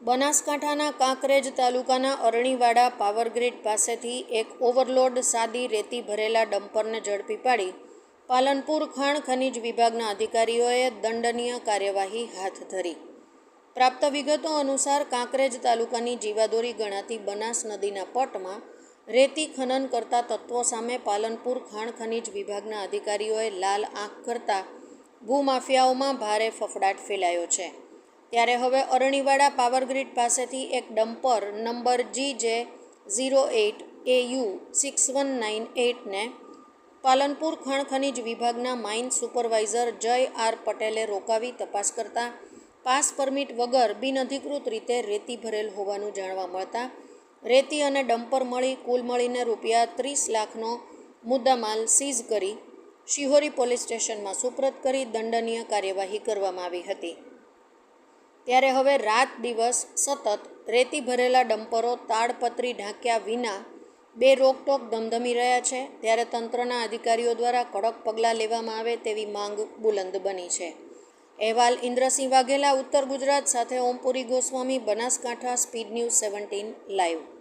બનાસકાંઠાના કાંકરેજ તાલુકાના અરણીવાડા પાવરગ્રીડ પાસેથી એક ઓવરલોડ સાદી રેતી ભરેલા ડમ્પરને ઝડપી પાડી પાલનપુર ખાણ ખનીજ વિભાગના અધિકારીઓએ દંડનીય કાર્યવાહી હાથ ધરી. પ્રાપ્ત વિગતો અનુસાર કાંકરેજ તાલુકાની જીવાદોરી ગણાતી બનાસ નદીના પટમાં રેતી ખનન કરતા તત્વો સામે પાલનપુર ખાણ ખનિજ વિભાગના અધિકારીઓએ લાલ આંખ કરતા ભૂમાફિયાઓમાં ભારે ફફડાટ ફેલાયો છે. ત્યારે હવે અરણીવાડા પાવરગ્રીડ પાસેથી એક dumper number G J zero eight A U six one nine એટને Palanpur ખાણ ખનિજ વિભાગના માઇન સુપરવાઇઝર જય આર પટેલે રોકાવી તપાસ કરતા પાસ પરમિટ વગર બિનઅધિકૃત રીતે રેતી ભરેલ હોવાનું જાણવા મળતા રેતી અને ડમ્પર મળી કુલ મળીને રૂપિયા ત્રીસ લાખનો મુદ્દામાલ સીઝ કરી શિહોરી પોલીસ સ્ટેશનમાં સુપ્રત કરી દંડનીય કાર્યવાહી કરવામાં આવી હતી. ત્યારે હવે રાત દિવસ સતત રેતી ભરેલા ડમ્પરો તાડપત્રી ઢાંક્યા વિના બે રોકટોક ધમધમી રહ્યા છે. ત્યારે તંત્રના અધિકારીઓ દ્વારા કડક પગલાં લેવામાં આવે તેવી માંગ બુલંદ બની છે. અહેવાલ ઇન્દ્રસિંહ વાઘેલા, ઉત્તર ગુજરાત સાથે Ompuri Goswami, Banaskantha, speed news seventeen, live.